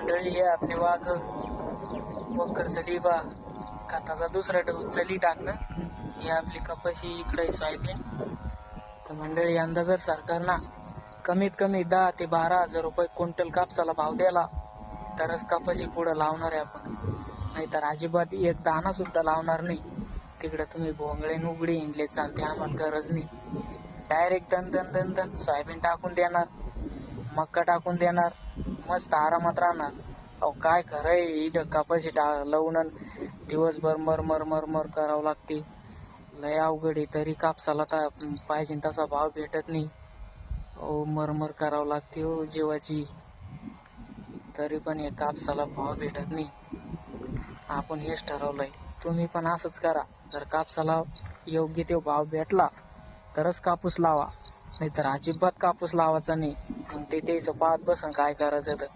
मंडळी हे आपले वाघ. वक्कर चलीबा खताचा दुसरा डोस चली टाकणं हे आपली कपाशी इकडे सोयाबीन. तर मंडळी यंदा जर सरकारनं कमीत कमी दहा ते बारा हजार रुपये क्विंटल कापसाला भाव द्याला तरच कपाशी पुढं लावणार आहे आपण. नाहीतर अजिबात एक दाणा सुद्धा लावणार नाही. तिकडे तुम्ही भोंगळे नुगडे इंडले चालते आम्हाला गरज नाही. डायरेक्ट दन दन दन दन सोयाबीन टाकून देणार. मक्का टाकून देणार. मस्त आरामात राहणार. अहो काय खरंय ही कपाशी टा लावून दिवसभर मर मर मर मर करावं लागते. लय अवघड आहे तरी कापसाला तर पाहिजे तसा भाव भेटत नाही. अहो मरमर करावं लागते हो जीवाची. तरी पण हे कापसाला भाव भेटत नाही. आपण हेच ठरवलंय. तुम्ही पण असंच करा. जर कापसाला योग्य तो भाव भेटला तरच कापूस लावा. नाहीतर अजिबात कापूस लावायचा नाही. मग ते त्याचं पाहत बसन काय करायचं तर.